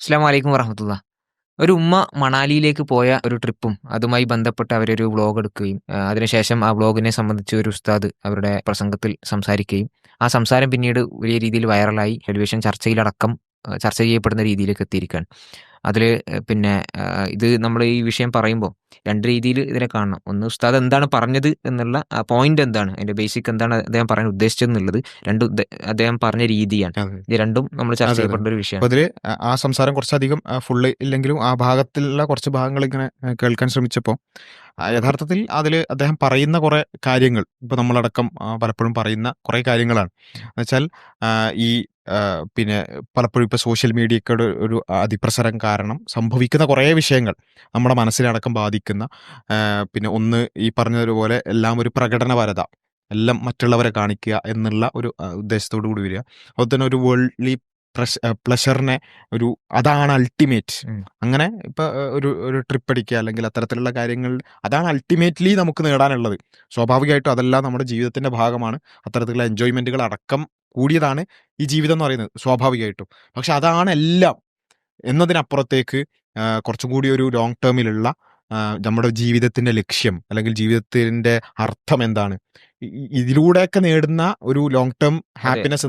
അസ്സലാമു വലൈക്കും വറഹമത്തുള്ള ഒരു ഉമ്മ മണാലിയിലേക്ക് പോയ ഒരു ട്രിപ്പും അതുമായി ബന്ധപ്പെട്ട് അവരൊരു വ്ളോഗ് എടുക്കുകയും അതിനുശേഷം ആ വ്ളോഗിനെ സംബന്ധിച്ച് ഒരു ഉസ്താദ് അവരുടെ പ്രസംഗത്തിൽ സംസാരിക്കുകയും ആ സംസാരം പിന്നീട് വലിയ രീതിയിൽ വൈറലായി ടെലിവിഷൻ ചർച്ചയിലടക്കം ചർച്ച ചെയ്യപ്പെടുന്ന രീതിയിലേക്ക് എത്തിയിരിക്കുകയാണ്. അതിൽ പിന്നെ ഇത് നമ്മൾ ഈ വിഷയം പറയുമ്പോൾ രണ്ട് രീതിയിൽ ഇതിനെ കാണണം. ഒന്ന് ഉസ്താദ് എന്താണ് പറഞ്ഞത് എന്നുള്ള പോയിന്റ് എന്താണ്? അതിന്റെ ബേസിക് എന്താണ് അദ്ദേഹം പറയാൻ ഉദ്ദേശിച്ചത് എന്നുള്ളത്. രണ്ട് അദ്ദേഹം പറഞ്ഞ രീതിയാണ്. ഇത് രണ്ടും നമ്മൾ ചർച്ച. ചെയ്യപ്പെടേണ്ട ഒരു വിഷയം അതിൽ അതിൽ ആ സംസാരം കുറച്ചധികം ഫുള്ള് ഇല്ലെങ്കിലും ആ ഭാഗത്തിലുള്ള കുറച്ച് ഭാഗങ്ങൾ ഇങ്ങനെ കേൾക്കാൻ ശ്രമിച്ചപ്പോൾ യഥാർത്ഥത്തിൽ അതിൽ അദ്ദേഹം പറയുന്ന കുറേ കാര്യങ്ങൾ ഇപ്പൊ നമ്മളടക്കം പലപ്പോഴും പറയുന്ന കുറേ കാര്യങ്ങളാണ്. എന്നുവെച്ചാൽ ഈ പിന്നെ പലപ്പോഴും ഇപ്പോൾ സോഷ്യൽ മീഡിയക്കടെ ഒരു അതിപ്രസരം കാരണം സംഭവിക്കുന്ന കുറേ വിഷയങ്ങൾ നമ്മുടെ മനസ്സിലടക്കം ബാധിക്കുന്ന പിന്നെ ഒന്ന് ഈ പറഞ്ഞതുപോലെ എല്ലാം ഒരു പ്രകടനപരത. എല്ലാം മറ്റുള്ളവരെ കാണിക്കുക എന്നുള്ള ഒരു ഉദ്ദേശത്തോടു കൂടി വരിക. അതുപോലെ തന്നെ ഒരു വേൾഡ്ലി പ്രഷ പ്ലഷറിനെ ഒരു അതാണ് അൾട്ടിമേറ്റ്. അങ്ങനെ ഇപ്പൊ ഒരു ഒരു ട്രിപ്പ് അടിക്കുക അല്ലെങ്കിൽ അത്തരത്തിലുള്ള കാര്യങ്ങൾ അതാണ് അൾട്ടിമേറ്റ്ലി നമുക്ക് നേടാനുള്ളത്. സ്വാഭാവികമായിട്ടും അതെല്ലാം നമ്മുടെ ജീവിതത്തിന്റെ ഭാഗമാണ്. അത്തരത്തിലുള്ള എൻജോയ്മെന്റുകൾ അടക്കം കൂടിയതാണ് ഈ ജീവിതം എന്ന് പറയുന്നത് സ്വാഭാവികമായിട്ടും. പക്ഷെ അതാണ് എല്ലാം എന്നതിനപ്പുറത്തേക്ക് കുറച്ചും കൂടി ഒരു ലോങ് ടേമിലുള്ള നമ്മുടെ ജീവിതത്തിന്റെ ലക്ഷ്യം അല്ലെങ്കിൽ ജീവിതത്തിന്റെ അർത്ഥം എന്താണ്? ഇതിലൂടെയൊക്കെ നേടുന്ന ഒരു ലോങ് ടേം. ഹാപ്പിനെസ്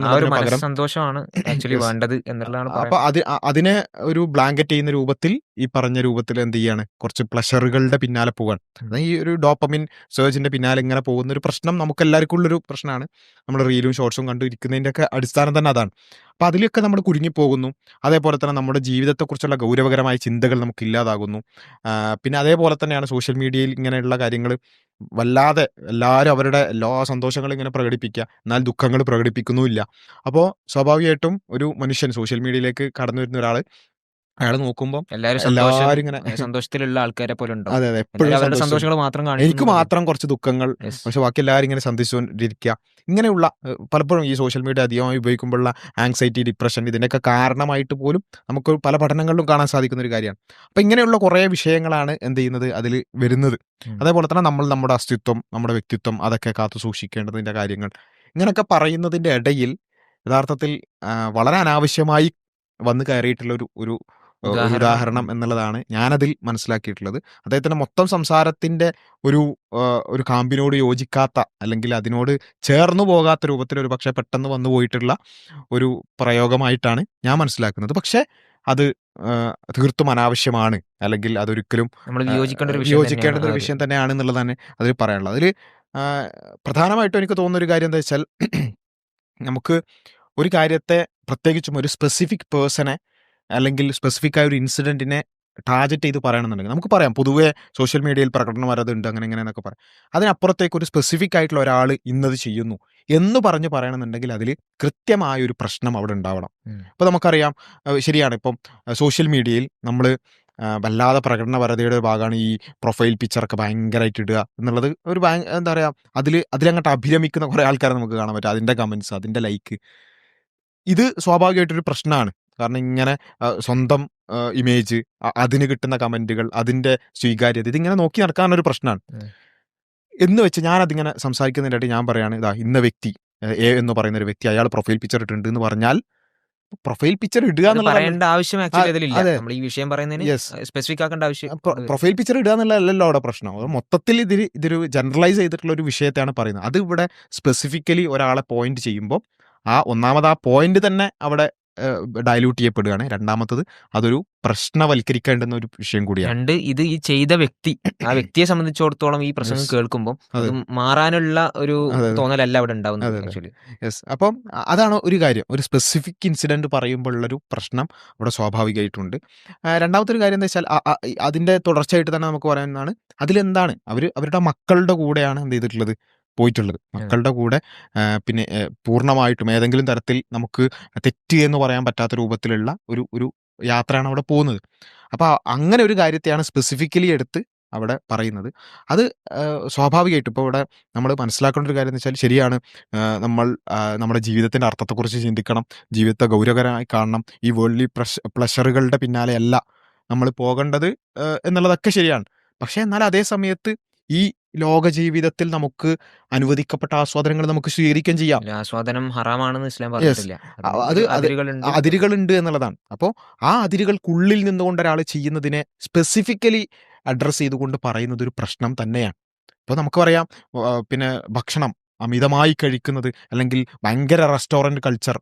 സന്തോഷമാണ് ആക്ച്വലി. വേണ്ടത് എന്നുള്ളതാണ് അപ്പൊ അത് അതിനെ ഒരു ബ്ലാങ്കറ്റ് ചെയ്യുന്ന രൂപത്തിൽ ഈ പറഞ്ഞ രൂപത്തിൽ എന്ത് ചെയ്യാണ്? കുറച്ച് പ്ലഷറുകളുടെ പിന്നാലെ പോവാണ്. ഈ ഒരു ഡോപ്പമിൻ സേർജിന്റെ പിന്നാലെ ഇങ്ങനെ പോകുന്ന ഒരു പ്രശ്നം നമുക്ക് എല്ലാവർക്കും ഉള്ളൊരു പ്രശ്നമാണ്. നമ്മൾ റീലും ഷോർട്സും കണ്ടിരിക്കുന്നതിന്റെ ഇരിക്കുന്നതിന്റെയൊക്കെ അടിസ്ഥാനം തന്നെ അതാണ്. അപ്പൊ അതിലൊക്കെ നമ്മൾ കുരുങ്ങിപ്പോകുന്നു അതേപോലെ തന്നെ നമ്മുടെ ജീവിതത്തെക്കുറിച്ചുള്ള ഗൗരവകരമായ ചിന്തകൾ നമുക്ക് ഇല്ലാതാകുന്നു. പിന്നെ അതേപോലെ തന്നെയാണ് സോഷ്യൽ മീഡിയയിൽ ഇങ്ങനെയുള്ള കാര്യങ്ങൾ വല്ലാതെ എല്ലാവരും അവരുടെ എല്ലാ സന്തോഷങ്ങളും ഇങ്ങനെ പ്രകടിപ്പിക്കുക. എന്നാൽ ദുഃഖങ്ങൾ പ്രകടിപ്പിക്കുന്നുമില്ല. അപ്പോൾ സ്വാഭാവികമായിട്ടും ഒരു മനുഷ്യൻ സോഷ്യൽ മീഡിയയിലേക്ക് കടന്നു വരുന്ന ഒരാൾ അയാൾ നോക്കുമ്പോൾ എല്ലാവരും എല്ലാരും ഇങ്ങനെ സന്തോഷത്തിലുള്ള ആൾക്കാരെ പോലെ ഉണ്ടോ അതെ, അതെ. എപ്പോഴും അവരുടെ സന്തോഷങ്ങൾ മാത്രം കാണും എനിക്ക് മാത്രം കുറച്ച് ദുഃഖങ്ങൾ. പക്ഷെ ബാക്കി എല്ലാവരും ഇങ്ങനെ സന്തോഷിച്ചുകൊണ്ടിരിക്കുക. ഇങ്ങനെയുള്ള പലപ്പോഴും ഈ സോഷ്യൽ മീഡിയ അധികമായി ഉപയോഗിക്കുമ്പോഴുള്ള ആങ്സൈറ്റി, ഡിപ്രഷൻ ഇതിനൊക്കെ കാരണമായിട്ട് പോലും നമുക്ക് പല പഠനങ്ങളിലും കാണാൻ സാധിക്കുന്ന ഒരു കാര്യമാണ്. അപ്പം ഇങ്ങനെയുള്ള കുറേ വിഷയങ്ങളാണ് എന്ത് ചെയ്യുന്നത് അതിൽ വരുന്നത്. അതേപോലെ തന്നെ നമ്മൾ നമ്മുടെ അസ്തിത്വം, നമ്മുടെ വ്യക്തിത്വം അതൊക്കെ കാത്തു സൂക്ഷിക്കേണ്ടതിന്റെ കാര്യങ്ങൾ. ഇങ്ങനെയൊക്കെ പറയുന്നതിന്റെ ഇടയിൽ യഥാർത്ഥത്തിൽ വളരെ അനാവശ്യമായി വന്നു കയറിയിട്ടുള്ള ഒരു ഒരു ഉദാഹരണം. എന്നുള്ളതാണ് ഞാനതിൽ മനസ്സിലാക്കിയിട്ടുള്ളത്. അദ്ദേഹത്തിന്റെ മൊത്തം സംസാരത്തിന്റെ ഒരു ഒരു കാമ്പിനോട് യോജിക്കാത്ത അല്ലെങ്കിൽ അതിനോട് ചേർന്നു പോകാത്ത രൂപത്തിൽ ഒരു പക്ഷെ പെട്ടെന്ന് വന്നു പോയിട്ടുള്ള ഒരു പ്രയോഗമായിട്ടാണ് ഞാൻ മനസ്സിലാക്കുന്നത്. പക്ഷെ അത് തീർത്തും അനാവശ്യമാണ്. അല്ലെങ്കിൽ അതൊരിക്കലും യോജിക്കേണ്ട ഒരു വിഷയം തന്നെയാണ്. എന്നുള്ളതാണ് അതിൽ പറയാനുള്ളത്. അതിൽ പ്രധാനമായിട്ടും എനിക്ക് തോന്നുന്ന ഒരു കാര്യം എന്താ വെച്ചാൽ നമുക്ക് ഒരു കാര്യത്തെ പ്രത്യേകിച്ചും ഒരു സ്പെസിഫിക് പേഴ്സണെ അല്ലെങ്കിൽ സ്പെസിഫിക് ആയ ഒരു ഇൻസിഡന്റിനെ ടാർഗറ്റ് ചെയ്ത് പറയണമെന്നുണ്ടെങ്കിൽ നമുക്ക് പറയാം പൊതുവെ സോഷ്യൽ മീഡിയയിൽ പ്രകടനം ഉണ്ട് അങ്ങനെ ഇങ്ങനെ എന്നൊക്കെ പറയാം. അതിനപ്പുറത്തേക്ക് ഒരു സ്പെസിഫിക് ആയിട്ടുള്ള ഒരാൾ ഇന്നത് ചെയ്യുന്നു എന്ന് പറഞ്ഞ് പറയണമെന്നുണ്ടെങ്കിൽ അതിൽ കൃത്യമായ ഒരു പ്രശ്നം അവിടെ ഉണ്ടാവണം. ഇപ്പോൾ നമുക്കറിയാം ശരിയാണ് ഇപ്പം സോഷ്യൽ മീഡിയയിൽ നമ്മൾ ആഹ് വല്ലാതെ പ്രകടനപരതയുടെ ഭാഗമാണ് ഈ പ്രൊഫൈൽ പിക്ചറൊക്കെ ഭയങ്കരമായിട്ട് ഇടുക എന്നുള്ളത് ഒരു ഭയ എന്താ പറയുക അതിൽ അതിലങ്ങോട്ട് അഭിരമിക്കുന്ന കുറേ ആൾക്കാരെ നമുക്ക് കാണാൻ പറ്റും. അതിന്റെ കമൻസ് അതിന്റെ ലൈക്ക്. ഇത് സ്വാഭാവികമായിട്ടൊരു പ്രശ്നമാണ്. കാരണം ഇങ്ങനെ സ്വന്തം ഇമേജ് അതിന് കിട്ടുന്ന കമന്റുകൾ, അതിന്റെ സ്വീകാര്യത ഇതിങ്ങനെ നോക്കി നടക്കാനൊരു പ്രശ്നമാണ്. എന്ന് വെച്ച് ഞാനതിങ്ങനെ സംസാരിക്കുന്നതിനായിട്ട് ഞാൻ പറയാണ് ഇതാ ഇന്ന വ്യക്തി എ എന്ന് പറയുന്ന ഒരു വ്യക്തി അയാൾ പ്രൊഫൈൽ പിക്ചർ ഇട്ടിട്ടുണ്ട് എന്ന് പറഞ്ഞാൽ പ്രൊഫൈൽ പിക്ചർ ഇടുക എന്നുള്ള ആവശ്യം. നമ്മൾ ഈ വിഷയം പറയുന്നതിന് സ്പെസിഫിക് ആക്കേണ്ട ആവശ്യം പ്രൊഫൈൽ പിക്ചർ ഇടുക എന്നുള്ളതല്ലല്ലോ അവിടെ പ്രശ്നം. മൊത്തത്തിൽ ഇതിൽ ഇതൊരു ജനറലൈസ് ചെയ്തിട്ടുള്ള ഒരു വിഷയത്തെയാണ് പറയുന്നത്. അത് ഇവിടെ സ്പെസിഫിക്കലി ഒരാളെ പോയിന്റ് ചെയ്യുമ്പോൾ ആ ഒന്നാമത് ആ പോയിന്റ് തന്നെ അവിടെ ഡയലൂട്ട് ചെയ്യപ്പെടുകയാണ്. രണ്ടാമത്തത് അതൊരു പ്രശ്നവൽക്കരിക്കേണ്ടുന്ന ഒരു വിഷയം കൂടിയാണ്. രണ്ട് ഇത് ഈ ചെയ്ത വ്യക്തി ആ വ്യക്തിയെ സംബന്ധിച്ചിടത്തോളം ഈ പ്രശ്നം കേൾക്കുമ്പോൾ അത്. മാറാനുള്ള ഒരു. തോന്നലല്ല അവിടെ ഉണ്ടാവുന്നത്. ആക്ച്വലി. യെസ്. അപ്പം അതാണ് ഒരു കാര്യം. ഒരു സ്പെസിഫിക് ഇൻസിഡന്റ് പറയുമ്പോഴുള്ളൊരു പ്രശ്നം അവിടെ സ്വാഭാവികമായിട്ടുണ്ട്. രണ്ടാമത്തെ ഒരു കാര്യം എന്താ വെച്ചാൽ അതിന്റെ തുടർച്ചയായിട്ട് തന്നെ നമുക്ക് പറയാനാണ് അതിലെന്താണ് അവർ അവരുടെ മക്കളുടെ കൂടെയാണ് എന്ത് ചെയ്തിട്ടുള്ളത് പോയിട്ടുള്ളത്. മക്കളുടെ കൂടെ പിന്നെ പൂർണമായിട്ടും ഏതെങ്കിലും തരത്തിൽ നമുക്ക് തെറ്റ് എന്ന് പറയാൻ പറ്റാത്ത രൂപത്തിലുള്ള ഒരു ഒരു യാത്രയാണ് അവിടെ പോകുന്നത്. അപ്പോൾ അങ്ങനെ ഒരു കാര്യത്തെയാണ് സ്പെസിഫിക്കലി എടുത്ത് അവിടെ പറയുന്നത്. അത് സ്വാഭാവികമായിട്ടും ഇപ്പോൾ ഇവിടെ നമ്മൾ മനസ്സിലാക്കേണ്ട ഒരു കാര്യം എന്ന് വെച്ചാൽ ശരിയാണ് നമ്മൾ നമ്മുടെ ജീവിതത്തിന്റെ അർത്ഥത്തെക്കുറിച്ച് ചിന്തിക്കണം. ജീവിതത്തെ ഗൗരവകരമായി കാണണം. ഈ വേൾഡ്ലി പ്രഷ് പ്ലഷറുകളുടെ പിന്നാലെയല്ല നമ്മൾ പോകേണ്ടത് എന്നുള്ളതൊക്കെ ശരിയാണ്. പക്ഷേ എന്നാൽ അതേ സമയത്ത് ഈ ലോക ജീവിതത്തിൽ നമുക്ക് അനുവദിക്കപ്പെട്ട ആസ്വാദനങ്ങൾ നമുക്ക് സ്വീകരിക്കുകയും ചെയ്യാം. ആസ്വാദനം ഹറാമാണെന്ന് ഇസ്ലാം പറഞ്ഞിട്ടില്ല. അത് അതിരുകളുണ്ട്. എന്നുള്ളതാണ്. അപ്പോൾ ആ അതിരുകൾക്കുള്ളിൽ നിന്നുകൊണ്ട് ഒരാൾ ചെയ്യുന്നതിനെ സ്പെസിഫിക്കലി അഡ്രസ്സ് ചെയ്തുകൊണ്ട് പറയുന്നത് ഒരു പ്രശ്നം തന്നെയാണ്. ഇപ്പോൾ നമുക്ക് പറയാം പിന്നെ ഭക്ഷണം. അമിതമായി കഴിക്കുന്നത് അല്ലെങ്കിൽ ഭയങ്കര റെസ്റ്റോറന്റ് കൾച്ചർ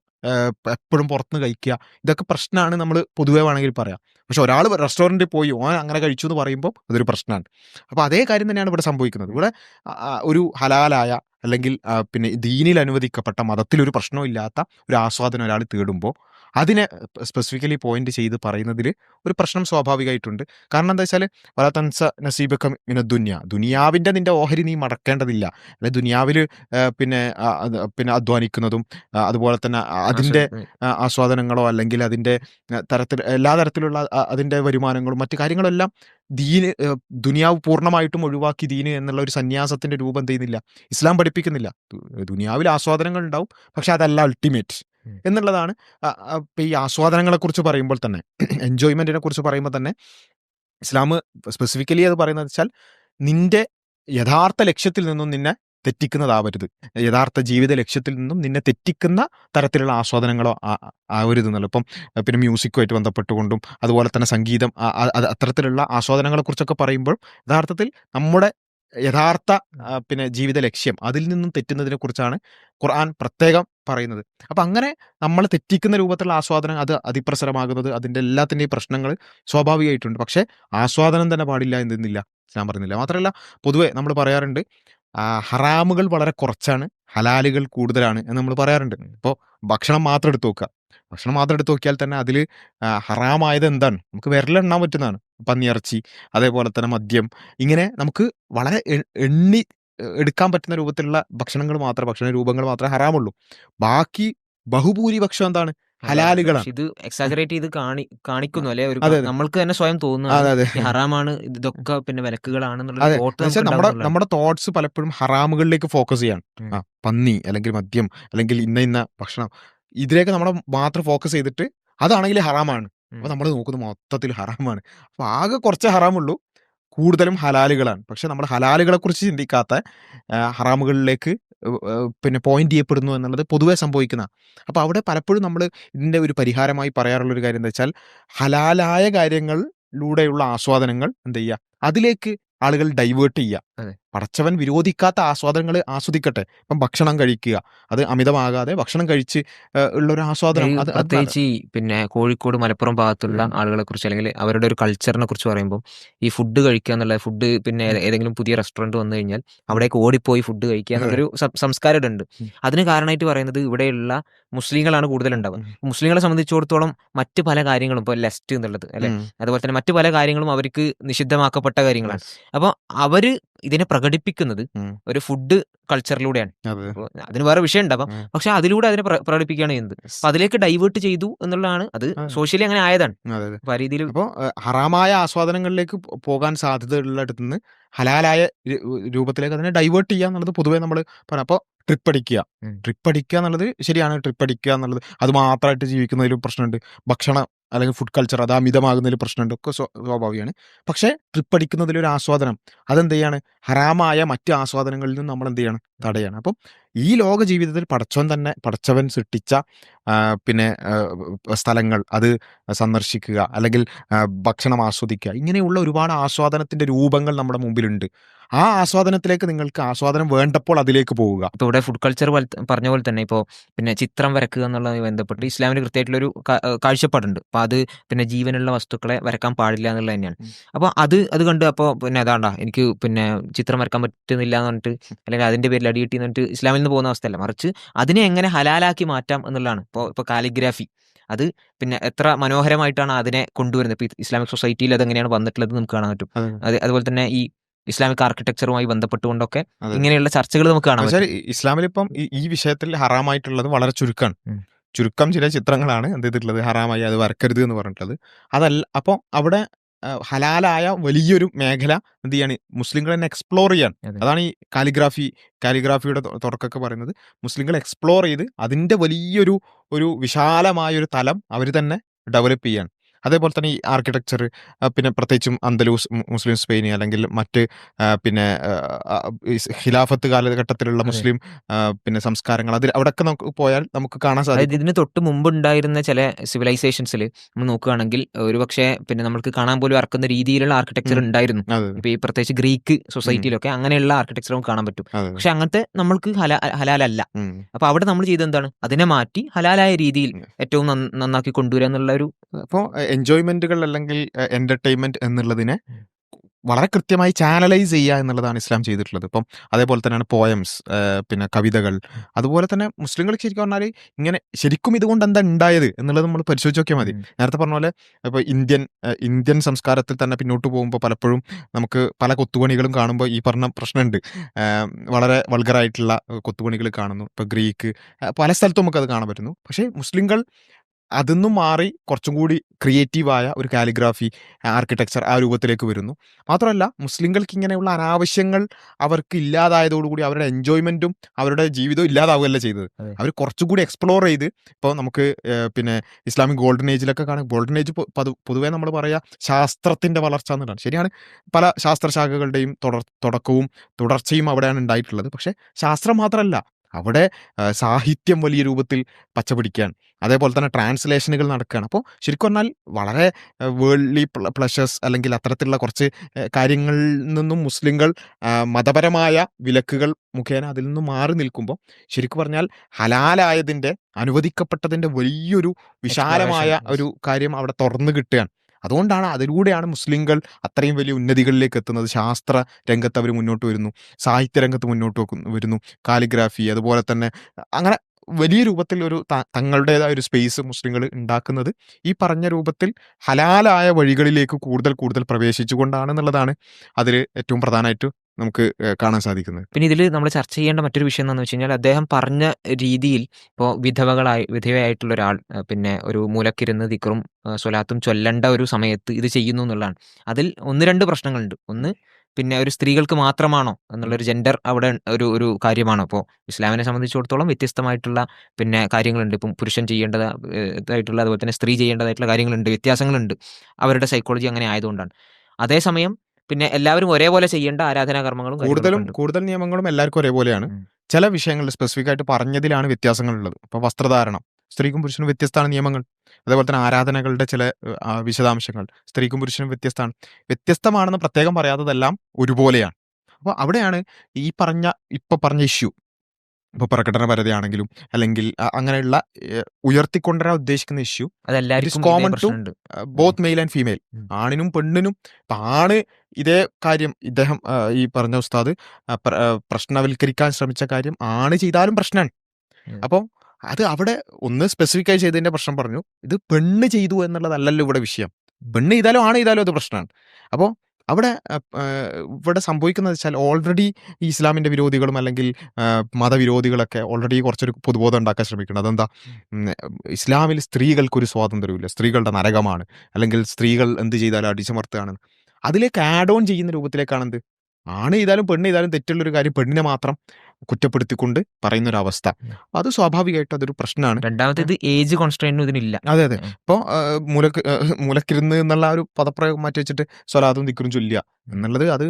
എപ്പോഴും പുറത്തുനിന്ന് കഴിക്കുക. ഇതൊക്കെ പ്രശ്നമാണ് നമ്മൾ പൊതുവേ വേണമെങ്കിൽ പറയാം. പക്ഷെ ഒരാൾ റെസ്റ്റോറന്റിൽ പോയി ഓൻ അങ്ങനെ കഴിച്ചു എന്ന് പറയുമ്പോൾ അതൊരു പ്രശ്നമാണ്. അപ്പോൾ അതേ കാര്യം തന്നെയാണ് ഇവിടെ സംഭവിക്കുന്നത്. ഇവിടെ ഒരു ഹലാലായ അല്ലെങ്കിൽ പിന്നെ ദീനിൽ അനുവദിക്കപ്പെട്ട മതത്തിലൊരു പ്രശ്നമില്ലാത്ത ഒരു ആസ്വാദനം ഒരാൾ തേടുമ്പോൾ അതിനെ സ്പെസിഫിക്കലി പോയിന്റ് ചെയ്ത് പറയുന്നതിൽ ഒരു പ്രശ്നം സ്വാഭാവികമായിട്ടുണ്ട് കാരണം എന്താ വെച്ചാൽ വല തൻസ നസീബക്കം ഇന ദുനിയ. ദുനിയാവിന്റെ നിന്റെ ഓഹരി നീ മടക്കേണ്ടതില്ല. അല്ലെ ദുനിയാവിൽ പിന്നെ പിന്നെ അധ്വാനിക്കുന്നതും അതുപോലെ തന്നെ അതിന്റെ ആസ്വാദനങ്ങളോ അല്ലെങ്കിൽ അതിന്റെ തരത്തിൽ എല്ലാ തരത്തിലുള്ള അതിന്റെ വരുമാനങ്ങളും മറ്റു കാര്യങ്ങളെല്ലാം ദീന് ദുനിയാവ് പൂർണമായിട്ടും ഒഴിവാക്കി ദീന് എന്നുള്ള ഒരു സന്യാസത്തിന്റെ രൂപം എന്ത് ചെയ്യുന്നില്ല? ഇസ്ലാം പഠിപ്പിക്കുന്നില്ല. ദുനിയാവിൽ ആസ്വാദനങ്ങൾ ഉണ്ടാവും. പക്ഷെ അതല്ല അൾട്ടിമേറ്റ് എന്നുള്ളതാണ്. ഈ ആസ്വാദനങ്ങളെ കുറിച്ച് പറയുമ്പോൾ തന്നെ എൻജോയ്മെന്റിനെ കുറിച്ച് പറയുമ്പോൾ തന്നെ ഇസ്ലാം സ്പെസിഫിക്കലി അത് പറയുന്നത് വെച്ചാൽ നിന്റെ യഥാർത്ഥ ലക്ഷ്യത്തിൽ നിന്നും നിന്നെ തെറ്റിക്കുന്നതാവരുത്. യഥാർത്ഥ ജീവിത ലക്ഷ്യത്തിൽ നിന്നും നിന്നെ തെറ്റിക്കുന്ന തരത്തിലുള്ള ആസ്വാദനങ്ങളോ ആവരുത് എന്നുള്ളത് ഇപ്പം പിന്നെ മ്യൂസിക്കുമായിട്ട് ബന്ധപ്പെട്ടുകൊണ്ടും അതുപോലെ തന്നെ സംഗീതം അത്തരത്തിലുള്ള ആസ്വാദനങ്ങളെക്കുറിച്ചൊക്കെ പറയുമ്പോൾ യഥാർത്ഥത്തിൽ നമ്മുടെ യഥാർത്ഥ പിന്നെ ജീവിത ലക്ഷ്യം അതിൽ നിന്നും തെറ്റുന്നതിനെ കുറിച്ചാണ് ഖുർആൻ പ്രത്യേകം പറയുന്നത്. അപ്പം അങ്ങനെ നമ്മൾ തെറ്റിക്കുന്ന രൂപത്തിലുള്ള ആസ്വാദനം അത് അതിപ്രസരമാകുന്നത് അതിന്റെ എല്ലാത്തിന്റെയും പ്രശ്നങ്ങൾ സ്വാഭാവികമായിട്ടുണ്ട്. പക്ഷേ ആസ്വാദനം തന്നെ പാടില്ല എന്തെന്നില്ല ഞാൻ പറയുന്നില്ല മാത്രമല്ല പൊതുവെ നമ്മൾ പറയാറുണ്ട് ഹറാമുകൾ വളരെ കുറച്ചാണ് ഹലാലുകൾ കൂടുതലാണ് എന്ന് നമ്മൾ പറയാറുണ്ട്. ഇപ്പോൾ ഭക്ഷണം മാത്രം എടുത്ത് നോക്കുക. ഭക്ഷണം മാത്രം എടുത്ത് നോക്കിയാൽ തന്നെ അതിൽ ഹറാമായത് എന്താണ്? നമുക്ക് വിരലെണ്ണാൻ പറ്റുന്നതാണ്. പന്നിയിറച്ചി അതേപോലെ തന്നെ മദ്യം ഇങ്ങനെ നമുക്ക് വളരെ എണ്ണി എടുക്കാൻ പറ്റുന്ന രൂപത്തിലുള്ള ഭക്ഷണങ്ങൾ മാത്രമേ ഭക്ഷണ രൂപങ്ങൾ മാത്രമേ ഹറാമുള്ളൂ. ബാക്കി ബഹുഭൂരിപക്ഷം എന്താണ്? ഹലാലുകളാണ്. ഇത് എക്സാജറേറ്റ് ചെയ്ത് കാണി കാണിക്കുന്നു അല്ലെ? ഒരു. നമ്മൾക്ക് തന്നെ സ്വയം തോന്നുന്നു ഹറാമാണ് ഇതൊക്കെ പിന്നെ വിലക്കുകളാണെന്നുള്ള നമ്മുടെ നമ്മുടെ തോട്ട്സ് പലപ്പോഴും ഹറാമുകളിലേക്ക് ഫോക്കസ് ചെയ്യാണ്. പന്നി അല്ലെങ്കിൽ മദ്യം അല്ലെങ്കിൽ ഇന്ന ഇന്ന ഭക്ഷണം. ഇതിലേക്ക് നമ്മൾ മാത്രം ഫോക്കസ് ചെയ്തിട്ട് അതാണെങ്കിൽ ഹറാമാണ്. അപ്പൊ നമ്മൾ നോക്കുന്നത് മൊത്തത്തിൽ ഹറാമാണ്. അപ്പൊ ആകെ കുറച്ച് ഹറാമുള്ളൂ. കൂടുതലും ഹലാലുകളാണ്. പക്ഷെ നമ്മൾ ഹലാലുകളെ കുറിച്ച് ചിന്തിക്കാത്ത ഹറാമുകളിലേക്ക് പിന്നെ പോയിന്റ് ചെയ്യപ്പെടുന്നു എന്നുള്ളത് പൊതുവെ സംഭവിക്കുന്ന. അപ്പോൾ അവിടെ പലപ്പോഴും നമ്മൾ ഇതിന്റെ ഒരു പരിഹാരമായി പറയാറുള്ളൊരു കാര്യം എന്താ വെച്ചാൽ ഹലാലായ കാര്യങ്ങളിലൂടെയുള്ള ആസ്വാദനങ്ങൾ എന്ത് ചെയ്യുക? അതിലേക്ക് ആളുകൾ ഡൈവേർട്ട് ചെയ്യുക. പടച്ചവൻ വിരോധിക്കാത്ത ആസ്വാദനങ്ങൾ ആസ്വദിക്കട്ടെ. ഇപ്പം ഭക്ഷണം കഴിക്കുക. അത് അമിതമാകാതെ ഭക്ഷണം കഴിച്ച് ഉള്ളൊരു ഉള്ള ഒരു ആസ്വാദനം അത് പ്രത്യേകിച്ച് ഈ പിന്നെ കോഴിക്കോട് മലപ്പുറം ഭാഗത്തുള്ള ആളുകളെ കുറിച്ച് അല്ലെങ്കിൽ അവരുടെ ഒരു കൾച്ചറിനെ കുറിച്ച് പറയുമ്പോൾ ഈ ഫുഡ് കഴിക്കുക എന്നുള്ള ഫുഡ് പിന്നെ ഏതെങ്കിലും പുതിയ റെസ്റ്റോറന്റ് വന്നു കഴിഞ്ഞാൽ അവിടേക്ക് ഓടിപ്പോയി ഫുഡ് കഴിക്കുക എന്നുള്ളൊരു സംസ്കാരം ഉണ്ട് അതിന് കാരണമായിട്ട് പറയുന്നത് ഇവിടെയുള്ള മുസ്ലിങ്ങളാണ് കൂടുതൽ ഉണ്ടാവുക മുസ്ലിങ്ങളെ സംബന്ധിച്ചിടത്തോളം മറ്റ് പല കാര്യങ്ങളും ഇപ്പോൾ ലെസ്റ്റ് എന്നുള്ളത് അല്ലെ? അതുപോലെ തന്നെ മറ്റു പല കാര്യങ്ങളും അവർക്ക് നിഷിദ്ധമാക്കപ്പെട്ട കാര്യങ്ങളാണ്. അപ്പോൾ അവർ ഇതിനെ പ്രകടിപ്പിക്കുന്നത്. ഒരു ഫുഡ് കൾച്ചറിലൂടെയാണ് അതിന് വേറെ വിഷയം ഉണ്ടാവാം. പക്ഷെ അതിലൂടെ അതിനെ പ്ര- പ്രകടിപ്പിക്കുകയാണ് ചെയ്യുന്നത്. അപ്പൊ അതിലേക്ക് ഡൈവേർട്ട് ചെയ്തു എന്നുള്ളതാണ്. അത്. സോഷ്യലി അങ്ങനെ ആയതാണ്. അതെ അതെ. അപ്പൊ ആ രീതിയിൽ അപ്പോൾ ഹറാമായ ആസ്വാദനങ്ങളിലേക്ക് പോകാൻ സാധ്യതയുള്ളിടത്ത് നിന്ന് ഹലാലായ രൂപത്തിലേക്ക് അതിനെ ഡൈവേർട്ട് ചെയ്യുക എന്നുള്ളത് പൊതുവേ നമ്മൾ പറയാം അപ്പോൾ ട്രിപ്പ് അടിക്കുക. ട്രിപ്പ് അടിക്കുക എന്നുള്ളത് ശരിയാണ്. ട്രിപ്പ് അടിക്കുക എന്നുള്ളത്. അത് മാത്രമായിട്ട് ജീവിക്കുന്നതിലും പ്രശ്നമുണ്ട്. ഭക്ഷണം അല്ലെങ്കിൽ ഫുഡ് കൾച്ചർ അത് അമിതമാകുന്നതിൽ പ്രശ്നമുണ്ട് ഒക്കെ സ്വ- സ്വാഭാവികമാണ്. പക്ഷേ ട്രിപ്പ് അടിക്കുന്നതിലൊരു ആസ്വാദനം അതെന്ത് ചെയ്യാണ് ഹറാമായ മറ്റ് ആസ്വാദനങ്ങളിൽ നിന്നും നമ്മൾ എന്ത് ചെയ്യണം തടയാണ്. അപ്പം ഈ ലോക ജീവിതത്തിൽ പടച്ചവൻ തന്നെ പടച്ചവൻ സൃഷ്ടിച്ച പിന്നെ സ്ഥലങ്ങൾ അത് സന്ദർശിക്കുക അല്ലെങ്കിൽ ഭക്ഷണം ആസ്വദിക്കുക. ഇങ്ങനെയുള്ള ഒരുപാട് ആസ്വാദനത്തിന്റെ രൂപങ്ങൾ നമ്മുടെ മുമ്പിലുണ്ട്. ആ ആസ്വാദനത്തിലേക്ക് നിങ്ങൾക്ക് ആസ്വാദനം വേണ്ടപ്പോൾ അതിലേക്ക് പോവുക. ഇപ്പോൾ ഇവിടെ ഫുഡ് കൾച്ചർ പറഞ്ഞ പോലെ തന്നെ ഇപ്പോൾ പിന്നെ ചിത്രം വരക്കുക എന്നുള്ളതുമായി ബന്ധപ്പെട്ട് ഇസ്ലാമിന് കൃത്യമായിട്ടുള്ളൊരു കാഴ്ചപ്പാടുണ്ട്. അപ്പോൾ അത് പിന്നെ ജീവനുള്ള വസ്തുക്കളെ വരക്കാൻ പാടില്ല എന്നുള്ളത് തന്നെയാണ്. അപ്പോൾ അത് അത് കണ്ട് അപ്പോൾ പിന്നെ അതാണ്ടാ എനിക്ക് പിന്നെ ചിത്രം വരക്കാൻ പറ്റുന്നില്ല എന്ന് പറഞ്ഞിട്ട് അല്ലെങ്കിൽ അതിന്റെ പേരിൽ അടി കിട്ടി എന്നിട്ട് ഇസ്ലാമിൽ നിന്ന് പോകുന്ന അവസ്ഥയല്ല. മറിച്ച് അതിനെ എങ്ങനെ ഹലാലാക്കി മാറ്റാം എന്നുള്ളതാണ്. ഇപ്പോൾ ഇപ്പോൾ കാലിഗ്രാഫി. അത് പിന്നെ എത്ര മനോഹരമായിട്ടാണ് അതിനെ കൊണ്ടുവരുന്നത്. ഇപ്പോൾ ഇസ്ലാമിക് സൊസൈറ്റിയിൽ അത് എങ്ങനെയാണ് വന്നിട്ടുള്ളത് നമുക്ക് കാണാൻ പറ്റും. അത്. അതുപോലെ തന്നെ ഈ ഇസ്ലാമിക് ആർക്കിടെക്ചറുമായി ബന്ധപ്പെട്ടുകൊണ്ടൊക്കെ ഇങ്ങനെയുള്ള ചർച്ചകൾ നമുക്ക് കാണാം ഇസ്ലാമിൽ ഇപ്പം ഈ- വിഷയത്തിൽ ഹറാമായിട്ടുള്ളത് വളരെ ചുരുക്കമാണ് ചുരുക്കം ചില ചിത്രങ്ങളാണ് എന്ത് ചെയ്തിട്ടുള്ളത്? ഹറാമായി അത് വരക്കരുത് എന്ന് പറഞ്ഞിട്ടുള്ളത്. അതല്ല അപ്പോൾ അവിടെ ഹലാലായ വലിയൊരു മേഖല എന്ത് ചെയ്യാണ്? മുസ്ലിങ്ങൾ തന്നെ എക്സ്പ്ലോർ ചെയ്യാൻ. അതാണ് ഈ കാലിഗ്രാഫി കാലിഗ്രാഫിയുടെ തുടക്കമൊക്കെ പറയുന്നത്. മുസ്ലിങ്ങൾ എക്സ്പ്ലോർ ചെയ്ത് അതിന്റെ വലിയൊരു ഒരു വിശാലമായ ഒരു തലം അവർ തന്നെ ഡെവലപ്പ് ചെയ്യാൻ. അതേപോലെ തന്നെ ഈ ആർക്കിടെക്ചർ പിന്നെ പ്രത്യേകിച്ചും അന്തലൂസ് മുസ്ലിം സ്പെയിൻ അല്ലെങ്കിൽ മറ്റ് പിന്നെ ഖിലാഫത്ത് കാലഘട്ടത്തിലുള്ള മുസ്ലിം പിന്നെ സംസ്കാരങ്ങൾ അതിൽ അവിടെയൊക്കെ നമുക്ക് പോയാൽ നമുക്ക് കാണാൻ സാധിക്കും. ഇതിന് തൊട്ട് മുമ്പുണ്ടായിരുന്ന ചില സിവിലൈസേഷൻസിൽ നമ്മൾ നോക്കുകയാണെങ്കിൽ ഒരുപക്ഷെ പിന്നെ നമുക്ക് കാണാൻ പോലും അറക്കുന്ന രീതിയിലുള്ള ആർക്കിടെക്ചർ ഉണ്ടായിരുന്നു. ഇപ്പൊ ഈ പ്രത്യേകിച്ച് ഗ്രീക്ക് സൊസൈറ്റിയിലൊക്കെ അങ്ങനെയുള്ള ആർക്കിടെക്ചർ നമുക്ക് കാണാൻ പറ്റും. പക്ഷെ അങ്ങനത്തെ നമ്മൾക്ക് ഹലാ ഹലാലല്ല. അപ്പൊ അവിടെ നമ്മൾ ചെയ്തെന്താണ് അതിനെ മാറ്റി ഹലാലായ രീതിയിൽ ഏറ്റവും നന്നാക്കി കൊണ്ടുവരിക എന്നുള്ള ഒരു അപ്പോൾ എൻജോയ്മെന്റുകൾ അല്ലെങ്കിൽ എന്റർടൈൻമെന്റ് എന്നുള്ളതിനെ വളരെ കൃത്യമായി ചാനലൈസ് ചെയ്യുക എന്നുള്ളതാണ് ഇസ്ലാം ചെയ്തിട്ടുള്ളത്. ഇപ്പം അതേപോലെ തന്നെയാണ് പോയംസ് പിന്നെ കവിതകൾ. അതുപോലെ തന്നെ മുസ്ലിങ്ങൾ ശരിക്കും പറഞ്ഞാൽ ഇങ്ങനെ ശരിക്കും ഇതുകൊണ്ട് എന്താ ഉണ്ടായത് എന്നുള്ളത് നമ്മൾ പരിശോധിച്ച് നോക്കിയാൽ മതി. നേരത്തെ പറഞ്ഞ പോലെ ഇപ്പോൾ ഇന്ത്യൻ ഇന്ത്യൻ സംസ്കാരത്തിൽ തന്നെ പിന്നോട്ട് പോകുമ്പോൾ പലപ്പോഴും നമുക്ക് പല കൊത്തുപണികളും കാണുമ്പോൾ ഈ പറഞ്ഞ പ്രശ്നമുണ്ട് വളരെ വൾഗറായിട്ടുള്ള കൊത്തുപണികൾ കാണുന്നു. ഇപ്പോൾ ഗ്രീക്ക് പല സ്ഥലത്തും നമുക്കത് കാണാൻ പറ്റുന്നു. പക്ഷേ മുസ്ലിങ്ങൾ അതിന്നും മാറി കുറച്ചും കൂടി ക്രിയേറ്റീവായ ഒരു കാലിഗ്രാഫി ആർക്കിടെക്ചർ ആ രൂപത്തിലേക്ക് വരുന്നു. മാത്രമല്ല മുസ്ലിങ്ങൾക്ക് ഇങ്ങനെയുള്ള അനാവശ്യങ്ങൾ അവർക്ക് ഇല്ലാതായതോടുകൂടി അവരുടെ എൻജോയ്മെന്റും അവരുടെ ജീവിതവും ഇല്ലാതാവുകയല്ല ചെയ്തത്. അവർ കുറച്ചുകൂടി എക്സ്പ്ലോർ ചെയ്ത് ഇപ്പോൾ നമുക്ക് പിന്നെ ഇസ്ലാമിക് ഗോൾഡൻ ഏജിലൊക്കെ കാണാം ഗോൾഡൻ ഏജ് പൊതുവേ നമ്മൾ പറയുക ശാസ്ത്രത്തിന്റെ വളർച്ച എന്നുള്ളതാണ്. ശരിയാണ് പല ശാസ്ത്രശാഖകളുടെയും തുടർ തുടക്കവും തുടർച്ചയും അവിടെയാണ് ഉണ്ടായിട്ടുള്ളത്. പക്ഷേ ശാസ്ത്രം മാത്രമല്ല അവിടെ സാഹിത്യം വലിയ രൂപത്തിൽ പച്ചപിടിക്കുകയാണ് അതേപോലെ തന്നെ ട്രാൻസ്ലേഷനുകൾ നടക്കുകയാണ് അപ്പോൾ ശരിക്കും പറഞ്ഞാൽ വളരെ വേൾഡ്ലി പ്ലഷേഴ്സ് അല്ലെങ്കിൽ അത്തരത്തിലുള്ള കുറച്ച് കാര്യങ്ങളിൽ നിന്നും മുസ്ലിങ്ങൾ മതപരമായ വിലക്കുകൾ മുഖേന അതിൽ നിന്നും മാറി നിൽക്കുമ്പോൾ ശരിക്കും പറഞ്ഞാൽ ഹലാലായതിന്റെ അനുവദിക്കപ്പെട്ടതിന്റെ വലിയൊരു വിശാലമായ ഒരു കാര്യം അവിടെ തുറന്നു കിട്ടുകയാണ്. അതുകൊണ്ടാണ് അതിലൂടെയാണ് മുസ്ലിങ്ങൾ അത്രയും വലിയ ഉന്നതികളിലേക്ക് എത്തുന്നത്. ശാസ്ത്ര രംഗത്ത് അവർ മുന്നോട്ട് വരുന്നു. സാഹിത്യ രംഗത്ത് മുന്നോട്ട് വരുന്നു. കാലിഗ്രാഫി അതുപോലെ തന്നെ അങ്ങനെ വലിയ രൂപത്തിൽ ഒരു തങ്ങളുടേതായ ഒരു സ്പേസ് മുസ്ലിങ്ങൾ ഉണ്ടാക്കുന്നത് ഈ പറഞ്ഞ രൂപത്തിൽ ഹലാലായ വഴികളിലേക്ക് കൂടുതൽ കൂടുതൽ പ്രവേശിച്ചുകൊണ്ടാണ് എന്നുള്ളതാണ് അതിൽ ഏറ്റവും പ്രധാനമായിട്ട് നമുക്ക് കാണാൻ സാധിക്കുന്നത്. പിന്നെ ഇതിൽ നമ്മൾ ചർച്ച ചെയ്യേണ്ട മറ്റൊരു വിഷയം എന്താണെന്ന് വെച്ച് കഴിഞ്ഞാൽ അദ്ദേഹം പറഞ്ഞ രീതിയിൽ ഇപ്പോൾ വിധവകളായി വിധവയായിട്ടുള്ള ഒരാൾ പിന്നെ ഒരു മൂലക്കിരുന്ന് ദിക്റും സ്വലാത്തും ചൊല്ലേണ്ട ഒരു സമയത്ത് ഇത് ചെയ്യുന്നു എന്നുള്ളതാണ്. അതിൽ ഒന്ന് രണ്ട് പ്രശ്നങ്ങളുണ്ട്. ഒന്ന് പിന്നെ ഒരു സ്ത്രീകൾക്ക് മാത്രമാണോ എന്നുള്ളൊരു ജെൻഡർ അവിടെ ഒരു ഒരു കാര്യമാണ്? അപ്പോൾ ഇസ്ലാമിനെ സംബന്ധിച്ചിടത്തോളം വ്യത്യസ്തമായിട്ടുള്ള പിന്നെ കാര്യങ്ങളുണ്ട്. ഇപ്പം പുരുഷൻ ചെയ്യേണ്ടതായിട്ടുള്ള അതുപോലെ തന്നെ സ്ത്രീ ചെയ്യേണ്ടതായിട്ടുള്ള കാര്യങ്ങളുണ്ട് വ്യത്യാസങ്ങളുണ്ട്. അവരുടെ സൈക്കോളജി അങ്ങനെ ആയതുകൊണ്ടാണ്. അതേസമയം പിന്നെ എല്ലാവരും ഒരേപോലെ ചെയ്യേണ്ട ആരാധനാ കർമ്മങ്ങളും കൂടുതലും കൂടുതൽ നിയമങ്ങളും എല്ലാവർക്കും ഒരേപോലെയാണ്. ചില വിഷയങ്ങളിൽ സ്പെസിഫിക് ആയിട്ട് പറഞ്ഞതിലാണ് വ്യത്യാസങ്ങൾ ഉള്ളത് ഇപ്പൊ വസ്ത്രധാരണം സ്ത്രീക്കും പുരുഷനും വ്യത്യസ്തമാണ് നിയമങ്ങൾ. അതേപോലെ തന്നെ ആരാധനകളുടെ ചില വിശദാംശങ്ങൾ സ്ത്രീക്കും പുരുഷനും വ്യത്യസ്തമാണ്. വ്യത്യസ്തമാണെന്ന് പ്രത്യേകം പറയാത്തതെല്ലാം ഒരുപോലെയാണ്. അപ്പോൾ അവിടെയാണ് ഈ പറഞ്ഞ ഇപ്പൊ പറഞ്ഞ ഇഷ്യൂ ഇപ്പോൾ പ്രകടനപരതയാണെങ്കിലും അല്ലെങ്കിൽ അ- അങ്ങനെയുള്ള ഏഹ്, ഉയർത്തിക്കൊണ്ടുവരാൻ ഉദ്ദേശിക്കുന്ന ഇഷ്യൂ അതെല്ലാവർക്കും common ഇതേ to- പ്രശ്നമുണ്ട്. ബോത്ത് മെയിൽ ആൻഡ് ഫീമെയിൽ ഉം. ആണിനും പെണ്ണിനും ഇപ്പം ആണ് ഇതേ കാര്യം ഇദ്ദേഹം ആ, ഈ പറഞ്ഞ ഉസ്താദ് ആ, പ്ര- ആ, പ്രശ്നവൽക്കരിക്കാൻ ശ്രമിച്ച കാര്യം ആണ് ചെയ്താലും പ്രശ്നമാണ് ഉം. അപ്പോൾ അത് അവിടെ ഒന്ന് സ്പെസിഫിക്കായി ചെയ്തതിന്റെ പ്രശ്നം പറഞ്ഞു. ഇത് പെണ്ണ് ചെയ്തു എന്നുള്ളതല്ലല്ലോ ഇവിടെ വിഷയം. പെണ്ണ് ചെയ്താലും ആണ് ചെയ്താലും അത് പ്രശ്നമാണ് അപ്പോൾ അവിടെ ഇവിടെ സംഭവിക്കുന്നത് വെച്ചാൽ ഓൾറെഡി ഈ ഇസ്ലാമിന്റെ വിരോധികളും അല്ലെങ്കിൽ മതവിരോധികളൊക്കെ ഓൾറെഡി കുറച്ചൊരു പൊതുബോധം ഉണ്ടാക്കാൻ ശ്രമിക്കുന്നത് അതെന്താ? ഇസ്ലാമിൽ സ്ത്രീകൾക്കൊരു സ്വാതന്ത്ര്യമില്ല സ്ത്രീകളുടെ നരകമാണ്. അല്ലെങ്കിൽ സ്ത്രീകൾ എന്ത് ചെയ്താലും അടിച്ചമർത്തുകയാണ്. അതിലേക്ക് ആഡ് ഓൺ ചെയ്യുന്ന രൂപത്തിലേക്കാണ് എന്ത് ആണ് ചെയ്താലും പെണ്ണ് ചെയ്താലും തെറ്റുള്ളൊരു കാര്യം പെണ്ണിനെ മാത്രം. കുറ്റപ്പെടുത്തിക്കൊണ്ട് പറയുന്ന ഒരു അവസ്ഥ അത് സ്വാഭാവികമായിട്ടും അതൊരു പ്രശ്നമാണ്. രണ്ടാമത്തേത് ഏജ് കോൺസ്ട്രെയിനും ഇതിനില്ല. അതെ അതെ. ഇപ്പോൾ മൂലക്ക് മൂലക്കിരുന്ന് എന്നുള്ള ഒരു പദപ്രയോഗം മാറ്റി വെച്ചിട്ട് സ്വലാതും ദിക്കറും ചൊല്ലുക. എന്നുള്ളത് അത്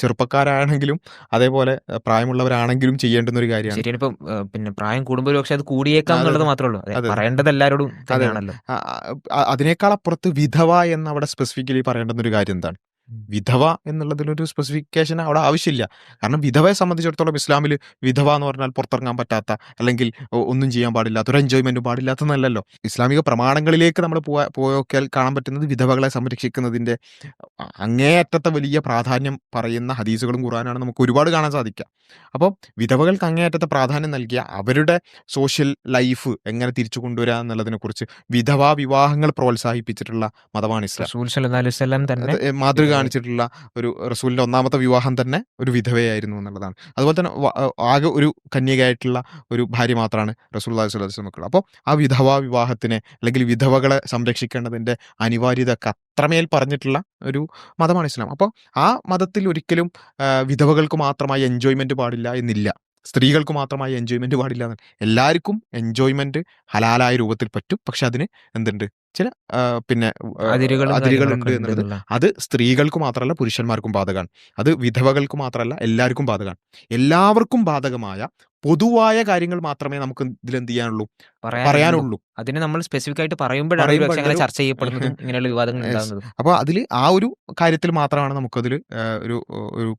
ചെറുപ്പക്കാരാണെങ്കിലും അതേപോലെ പ്രായമുള്ളവരാണെങ്കിലും ചെയ്യേണ്ടുന്ന ഒരു കാര്യമാണ്. ശരിയാണ്. ഇപ്പം പിന്നെ പ്രായം കൂടുമ്പോൾ പക്ഷെ അത് കൂടിയേക്കാം എന്നുള്ളത്. മാത്രമേ ഉള്ളൂ. പറയേണ്ടത് എല്ലാവരോടും അതിനേക്കാൾ അപ്പുറത്ത് വിധവ എന്ന് അവിടെ സ്പെസിഫിക്കലി പറയേണ്ടുന്ന ഒരു കാര്യം എന്താണ്. വിധവ എന്നുള്ളതിലൊരു സ്പെസിഫിക്കേഷൻ അവിടെ ആവശ്യമില്ല. കാരണം വിധവയെ സംബന്ധിച്ചിടത്തോളം ഇസ്ലാമിൽ വിധവ എന്ന് പറഞ്ഞാൽ പുറത്തിറങ്ങാൻ പറ്റാത്ത അല്ലെങ്കിൽ ഒന്നും ചെയ്യാൻ പാടില്ലാത്ത ഒരു എൻജോയ്മെന്റ് പാടില്ലാത്തതെന്നല്ലല്ലോ ഇസ്ലാമിക പ്രമാണങ്ങളിലേക്ക് നമ്മൾ പോയാൽ പോയോക്കിയാൽ കാണാൻ പറ്റുന്നത് വിധവകളെ സംരക്ഷിക്കുന്നതിന്റെ അങ്ങേയറ്റത്തെ വലിയ പ്രാധാന്യം പറയുന്ന ഹദീസുകളും ഖുറാനാണ് നമുക്ക് ഒരുപാട് കാണാൻ സാധിക്കുക. അപ്പോൾ വിധവകൾക്ക് അങ്ങേയറ്റത്തെ പ്രാധാന്യം നൽകിയ അവരുടെ സോഷ്യൽ ലൈഫ് എങ്ങനെ തിരിച്ചു കൊണ്ടുവരിക എന്നുള്ളതിനെ കുറിച്ച് വിധവാ വിവാഹങ്ങൾ പ്രോത്സാഹിപ്പിച്ചിട്ടുള്ള മതമാണ് ഇസ്ലാം. തന്നെ മാതൃക കാണിച്ചിട്ടുള്ള ഒരു റസൂലിന്റെ ഒന്നാമത്തെ വിവാഹം തന്നെ ഒരു വിധവയായിരുന്നു എന്നുള്ളതാണ്. അതുപോലെ തന്നെ ആകെ ഒരു കന്യകയായിട്ടുള്ള ഒരു ഭാര്യ മാത്രമാണ് റസൂൽ അലൈഹി മക്കൾ അപ്പോൾ ആ വിധവാ വിവാഹത്തിനെ അല്ലെങ്കിൽ വിധവകളെ സംരക്ഷിക്കേണ്ടതിന്റെ അനിവാര്യത അത്രമേൽ പറഞ്ഞിട്ടുള്ള ഒരു മതമാണ് ഇസ്ലാം. അപ്പോൾ ആ മതത്തിൽ ഒരിക്കലും വിധവകൾക്ക് മാത്രമായി എൻജോയ്മെന്റ് പാടില്ല എന്നില്ല. സ്ത്രീകൾക്ക് മാത്രമായി എൻജോയ്മെന്റ് പാടില്ല എന്ന്. എല്ലാവർക്കും എൻജോയ്മെന്റ് ഹലാലായ രൂപത്തിൽ പറ്റും. പക്ഷെ അതിന് എന്തുണ്ട്? ചില പിന്നെ അതിരുകൾ അതിരുകളുണ്ട് ഉണ്ട് എന്നുള്ളത്. അത് സ്ത്രീകൾക്ക് മാത്രമല്ല പുരുഷന്മാർക്കും ബാധകമാണ്. അത് വിധവകൾക്ക് മാത്രമല്ല എല്ലാവർക്കും ബാധകമാണ്. എല്ലാവർക്കും ബാധകമായ പൊതുവായ കാര്യങ്ങൾ മാത്രമേ നമുക്ക് ഇതിൽ എന്ത് ചെയ്യാനുള്ളൂ പറയാനുള്ളൂ. അതിന് നമ്മൾ സ്പെസിഫിക് ആയിട്ട് പറയുമ്പോഴാണ് അങ്ങനെ ചർച്ച ചെയ്യപ്പെടുന്നത് ഇങ്ങനെയുള്ള വിവാദങ്ങൾ അപ്പൊ അപ്പോൾ അതിൽ ആ ഒരു കാര്യത്തിൽ മാത്രമാണ് നമുക്കതിൽ ഒരു ഒരു.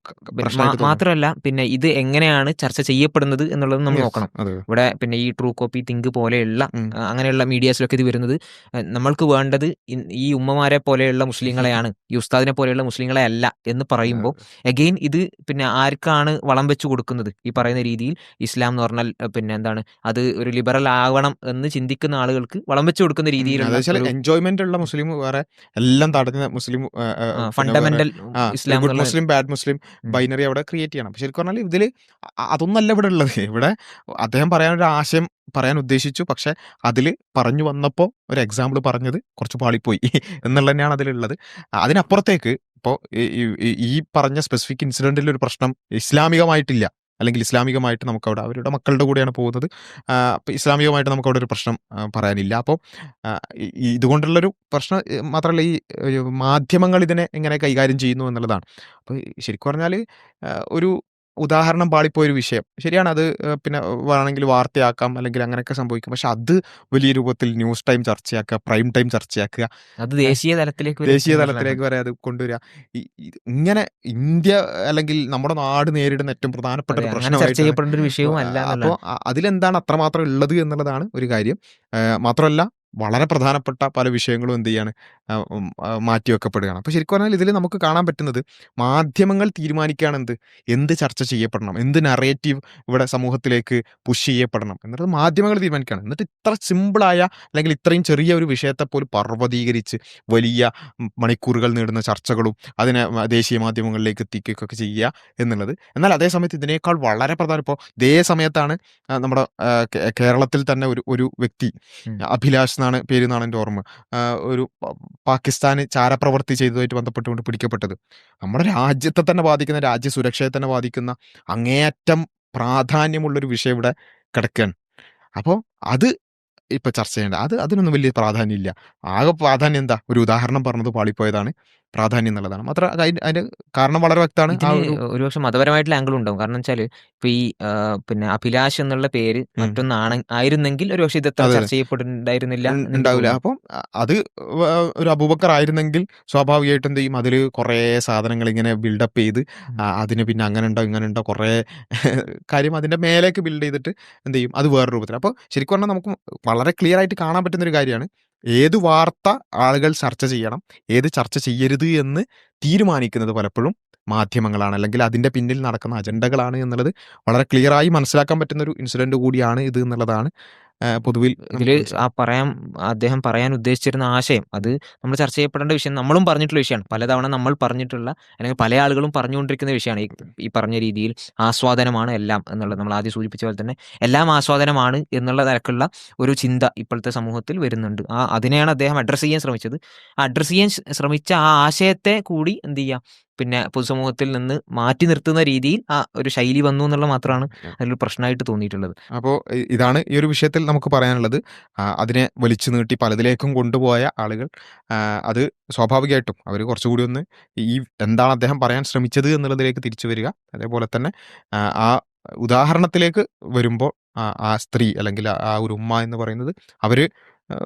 മാത്രമല്ല പിന്നെ ഇത് എങ്ങനെയാണ് ചർച്ച ചെയ്യപ്പെടുന്നത് എന്നുള്ളത് നമ്മൾ നോക്കണം. ഇവിടെ പിന്നെ ഈ ട്രൂ കോപ്പി തിങ്ക് പോലെയുള്ള അങ്ങനെയുള്ള മീഡിയാസിലൊക്കെ ഇത് വരുന്നത് നമ്മൾക്ക് വേണ്ടത് ഈ ഉമ്മമാരെ പോലെയുള്ള മുസ്ലിങ്ങളെയാണ് ഈ ഉസ്താദിനെ പോലെയുള്ള മുസ്ലിങ്ങളെ അല്ല എന്ന് പറയുമ്പോൾ അഗെയിൻ ഇത് പിന്നെ ആർക്കാണ് വളം വെച്ച് കൊടുക്കുന്നത്? ഈ പറയുന്ന രീതിയിൽ ഇസ്ലാം എന്ന് പറഞ്ഞാൽ പിന്നെ എന്താണ് അത് ഒരു ലിബറൽ ആവണം എന്ന് ചിന്തിക്കുന്ന ആളുകൾക്ക് വളം വെച്ച് കൊടുക്കുന്ന രീതിയിലുള്ള എൻജോയ്മെന്റ് ഉള്ള മുസ്ലിം വേറെ എല്ലാം തടഞ്ഞ Muslim fundamental Islam good Muslim bad Muslim binary അവിടെ ക്രിയേറ്റ് ചെയ്യണം. ശരിക്കും പറഞ്ഞാൽ ഇതിൽ അതൊന്നല്ല ഇവിടെ ഉള്ളത്. ഇവിടെ അദ്ദേഹം പറയാനൊരു ആശയം പറയാൻ ഉദ്ദേശിച്ചു. പക്ഷെ അതിൽ പറഞ്ഞു വന്നപ്പോൾ ഒരു എക്സാമ്പിൾ പറഞ്ഞത് കുറച്ച് പാളിപ്പോയി എന്നുള്ള തന്നെയാണ് അതിലുള്ളത്. അതിനപ്പുറത്തേക്ക് ഇപ്പോൾ ഈ പറഞ്ഞ സ്പെസിഫിക് ഇൻസിഡന്റിൽ ഒരു പ്രശ്നം ഇസ്ലാമികമായിട്ടില്ല. അല്ലെങ്കിൽ ഇസ്ലാമികമായിട്ട് നമുക്ക് അവിടെ അവരുടെ മക്കളുടെ കൂടെയാണ് പോകുന്നത്. അപ്പോൾ ഇസ്ലാമികമായിട്ട് നമുക്ക് അവിടെ ഒരു പ്രശ്നം പറയാനില്ല. അപ്പോൾ ഇതുകൊണ്ടുള്ളൊരു പ്രശ്നം മാത്രമല്ല ഈ മാധ്യമങ്ങൾ ഇതിനെ എങ്ങനെ കൈകാര്യം ചെയ്യുന്നു എന്നുള്ളതാണ്. അപ്പോൾ ശരിക്കും പറഞ്ഞാൽ ഒരു ഉദാഹരണം പാളിപ്പോയൊരു വിഷയം. ശരിയാണ് അത് പിന്നെ വേണമെങ്കിൽ വാർത്തയാക്കാം അല്ലെങ്കിൽ അങ്ങനെയൊക്കെ സംഭവിക്കും. പക്ഷെ അത് വലിയ രൂപത്തിൽ ന്യൂസ് ടൈം ചർച്ചയാക്കുക പ്രൈം ടൈം ചർച്ചയാക്കുക അത് ദേശീയ തലത്തിലേക്ക് ദേശീയ തലത്തിലേക്ക് വരെ അത് കൊണ്ടുവരിക. ഇങ്ങനെ ഇന്ത്യ അല്ലെങ്കിൽ നമ്മുടെ നാട് നേരിടുന്ന ഏറ്റവും പ്രധാനപ്പെട്ട ഒരു പ്രശ്നം അപ്പോൾ. അതിലെന്താണ് അത്രമാത്രം ഉള്ളത് എന്നുള്ളതാണ് ഒരു കാര്യം. മാത്രമല്ല വളരെ പ്രധാനപ്പെട്ട പല വിഷയങ്ങളും എന്ത് ചെയ്യാണ് മാറ്റിവെക്കപ്പെടുകയാണ്. അപ്പോൾ ശരിക്കും പറഞ്ഞാൽ ഇതിൽ നമുക്ക് കാണാൻ പറ്റുന്നത് മാധ്യമങ്ങൾ തീരുമാനിക്കുകയാണ് എന്ത് എന്ത് ചർച്ച ചെയ്യപ്പെടണം എന്ത് നറേറ്റീവ് ഇവിടെ സമൂഹത്തിലേക്ക് പുഷ് ചെയ്യപ്പെടണം എന്നുള്ളത് മാധ്യമങ്ങൾ തീരുമാനിക്കുകയാണ്. എന്നിട്ട് ഇത്ര സിമ്പിളായ അല്ലെങ്കിൽ ഇത്രയും ചെറിയ ഒരു വിഷയത്തെ പോലും പർവതീകരിച്ച് വലിയ മണിക്കൂറുകൾ നേടുന്ന ചർച്ചകളും അതിനെ ദേശീയ മാധ്യമങ്ങളിലേക്ക് എത്തിക്കുകയൊക്കെ ചെയ്യുക എന്നുള്ളത്. എന്നാൽ അതേ സമയത്ത് ഇതിനേക്കാൾ വളരെ പ്രധാനം ഇപ്പോൾ ഇതേ സമയത്താണ് നമ്മുടെ കേരളത്തിൽ തന്നെ ഒരു ഒരു വ്യക്തി. അഭിലാഷ് എന്നാണ് പേര് എന്നാണ് എന്റെ ഓർമ്മ. ഒരു പാകിസ്ഥാന് ചാരപ്രവൃത്തി ചെയ്തതുമായിട്ട് ബന്ധപ്പെട്ടുകൊണ്ട് പിടിക്കപ്പെട്ടത്. നമ്മുടെ രാജ്യത്തെ തന്നെ ബാധിക്കുന്ന രാജ്യ സുരക്ഷയെ തന്നെ ബാധിക്കുന്ന അങ്ങേയറ്റം പ്രാധാന്യമുള്ളൊരു വിഷയം ഇവിടെ കിടക്കുകയാണ് അപ്പോൾ അത് ഇപ്പം ചർച്ച ചെയ്യേണ്ട അത് അതിനൊന്നും വലിയ പ്രാധാന്യമില്ല. ആകെ പ്രാധാന്യം എന്താ? ഒരു ഉദാഹരണം പറഞ്ഞത് പാളിപ്പോയതാണ്. പ്രാധാന്യം എന്നുള്ളതാണ് മാത്രം അതിന് അതിന്റെ കാരണം വളരെ വ്യക്തമാണ്. ഒരുപക്ഷെ മതപരമായിട്ടുള്ള ആംഗിൾ ഉണ്ടാവും. കാരണം വെച്ചാൽ ഇപ്പൊ ഈ പിന്നെ അഭിലാഷ് എന്നുള്ള പേര് മറ്റൊന്നാണ് ആയിരുന്നെങ്കിൽ ഒരുപക്ഷെ ഇത് എത്ര. ചർച്ച ചെയ്യപ്പെട്ടിട്ടുണ്ടായിരുന്നില്ല ഉണ്ടാവില്ല. അപ്പൊ അത് ഒരു അബൂബക്കർ ആയിരുന്നെങ്കിൽ സ്വാഭാവികമായിട്ടും എന്ത് ചെയ്യും? അതിൽ കുറേ സാധനങ്ങൾ ഇങ്ങനെ ബിൽഡപ്പ് ചെയ്ത്. അതിന് പിന്നെ അങ്ങനെ ഉണ്ടോ ഇങ്ങനെ ഉണ്ടോ കുറേ കാര്യം അതിന്റെ മേലേക്ക് ബിൽഡ് ചെയ്തിട്ട് എന്ത് ചെയ്യും? അത് വേറെ രൂപത്തിൽ അപ്പോൾ ശരിക്കും പറഞ്ഞാൽ നമുക്ക് വളരെ ക്ലിയർ ആയിട്ട് കാണാൻ പറ്റുന്ന ഒരു കാര്യമാണ്. ഏത് വാർത്ത ആളുകൾ ചർച്ച ചെയ്യണം ഏത് ചർച്ച ചെയ്യരുത് എന്ന് തീരുമാനിക്കുന്നത് പലപ്പോഴും മാധ്യമങ്ങളാണ്. അല്ലെങ്കിൽ അതിന്റെ പിന്നിൽ നടക്കുന്ന അജണ്ടകളാണ് എന്നുള്ളത് വളരെ ക്ലിയറായി മനസ്സിലാക്കാൻ പറ്റുന്ന ഒരു ഇൻസിഡന്റ് കൂടിയാണ് ഇത് എന്നുള്ളതാണ് പൊതുവിൽ ഇതിൽ ആ പറയാൻ അദ്ദേഹം പറയാൻ ഉദ്ദേശിച്ചിരുന്ന ആശയം അത് നമ്മൾ ചർച്ച ചെയ്യപ്പെടേണ്ട വിഷയം നമ്മളും പറഞ്ഞിട്ടുള്ള വിഷയമാണ്. പലതവണ നമ്മൾ പറഞ്ഞിട്ടുള്ള അല്ലെങ്കിൽ പല ആളുകളും പറഞ്ഞുകൊണ്ടിരിക്കുന്ന വിഷയമാണ്. ഈ പറഞ്ഞ രീതിയിൽ ആസ്വാദനമാണ് എല്ലാം എന്നുള്ളത് നമ്മൾ ആദ്യം സൂചിപ്പിച്ച പോലെ തന്നെ എല്ലാം ആസ്വാദനമാണ് എന്നുള്ള തരക്കുള്ള ഒരു ചിന്ത ഇപ്പോഴത്തെ സമൂഹത്തിൽ വരുന്നുണ്ട്. ആ അതിനെയാണ് അദ്ദേഹം അഡ്രസ്സ് ചെയ്യാൻ ശ്രമിച്ചത്. അഡ്രസ്സ് ചെയ്യാൻ ശ്രമിച്ച ആ ആശയത്തെ കൂടി എന്ത് ചെയ്യുക? പിന്നെ പൊതുസമൂഹത്തിൽ നിന്ന് മാറ്റി നിർത്തുന്ന രീതിയിൽ ആ ഒരു ശൈലി വന്നു എന്നുള്ളത് മാത്രമാണ് അതിലൊരു പ്രശ്നമായിട്ട് തോന്നിയിട്ടുള്ളത്. അപ്പോൾ ഇതാണ് ഈ ഒരു വിഷയത്തിൽ നമുക്ക് പറയാനുള്ളത്. അതിനെ വലിച്ചു നീട്ടി പലതിലേക്കും കൊണ്ടുപോയ ആളുകൾ അത് സ്വാഭാവികമായിട്ടും അവർ കുറച്ചുകൂടി ഒന്ന് ഈ എന്താണ് അദ്ദേഹം പറയാൻ ശ്രമിച്ചത് എന്നുള്ളതിലേക്ക് തിരിച്ചു വരിക. അതേപോലെ തന്നെ ആ, ഉദാഹരണത്തിലേക്ക് വരുമ്പോൾ ആ സ്ത്രീ അല്ലെങ്കിൽ ആ ഒരു ഉമ്മ എന്ന് പറയുന്നത് അവർ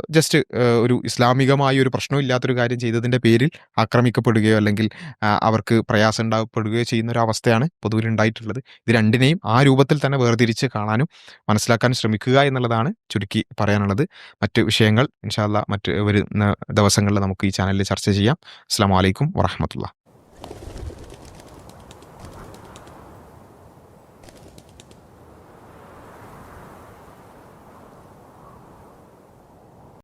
ജസ്റ്റ് ഒരു ഇസ്ലാമികമായ ഒരു പ്രശ്നമില്ലാത്തൊരു കാര്യം ചെയ്തതിന്റെ പേരിൽ ആക്രമിക്കപ്പെടുകയോ അല്ലെങ്കിൽ അവർക്ക് പ്രയാസം ഉണ്ടാകപ്പെടുകയോ ചെയ്യുന്ന ഒരു അവസ്ഥയാണ് പൊതുവിൽ ഉണ്ടായിട്ടുള്ളത്. ഇത് രണ്ടിനെയും ആ രൂപത്തിൽ തന്നെ വേർതിരിച്ച് കാണാനും മനസ്സിലാക്കാനും ശ്രമിക്കുക എന്നുള്ളതാണ് ചുരുക്കി പറയാനുള്ളത്. മറ്റ് വിഷയങ്ങൾ ഇൻഷാല്ല മറ്റ് വരുന്ന ദിവസങ്ങളിൽ നമുക്ക് ഈ ചാനലിൽ ചർച്ച ചെയ്യാം. അസ്സാം വലൈക്കും വറഹമത്തുള്ള